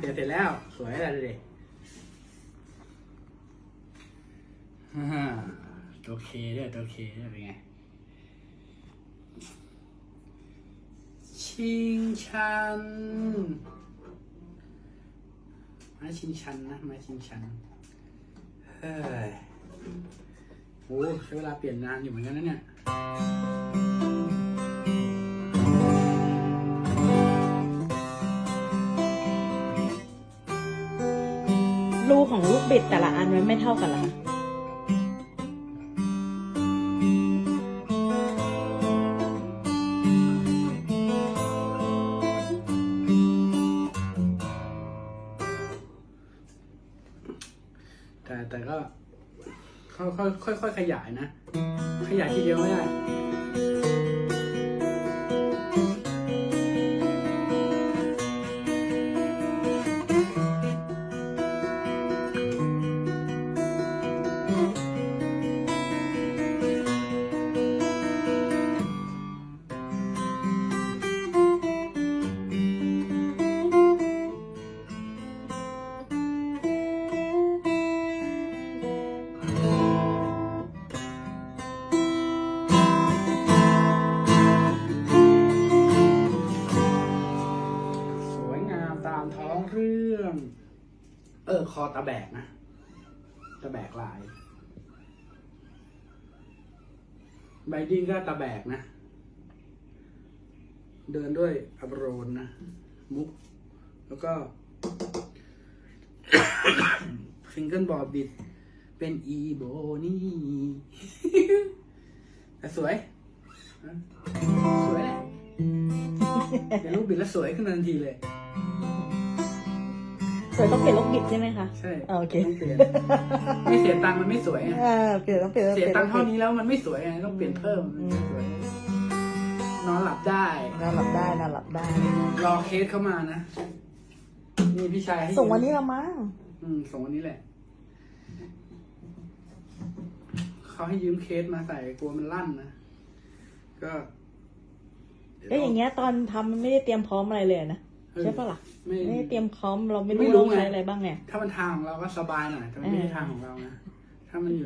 เสร็จแล้ว สวยแล้วดูดิฮ่าตัวเคด้วยตัวเคด้วยเป็นไง ชิงชันไม้ชิงชันนะไม้ชิงชัน เฮ้ย โอ้ใช้เวลาเปลี่ยนนานอยู่เหมือนกันนะเนี่ย รูของลูกบิดแต่ละอันมันไม่เท่ากันหรอคะแต่แต่ก็ค่อยค่อยค่อยค่อยขยายนะ ขยายทีเดียวไม่ได้ เรื่อง เออ คอตะแบกนะ ตะแบกลายใบดิ้งก็ตะแบกนะ เดินด้วยอับโรนนะ มุก แล้วก็ฟิงเกิลบอร์ดบิด เป็นอีโบนี่แต่สวย สวยแหละเดี๋ยวลูกบิดแล้วสวยขึ้นทันทีเลย สวยต้องเปลี่ยนลูกบิดใช่ไหมคะใช่อ่าโอเคต้องเปลี่ยนไม่เสียตังค์มันไม่สวยไงอ่าเปลี่ยนต้องเปลี่ยนเสียตังค์ลูเท่ากบิดนี้แล้วมันไม่สวยไงต้องเปลี่ยนเพิ่มมันจะสวยนอนหลับได้นอนหลับได้นอนหลับได้รอเคสเข้ามานะนี่พี่ชายให้ส่งวันนี้ละมั้งอืมส่งวันนี้แหละเขาให้ยืมเคสมาใส่กลัวมันลั่นนะก็เอ้ยอย่างเงี้ยตอนทำมันไม่ได้เตรียมพร้อมอะไรเลยนะเออ ใช่ปะล่ะไม่ไม่ได้เตรียมพร้อมเราไม่ไม่รู้รู้เราไงใช้อะไรบ้างไง ถ้ามันทางของเราก็สบายหน่อยแต่มันไม่ใช่ทางของเรานะถ้ามันอยู่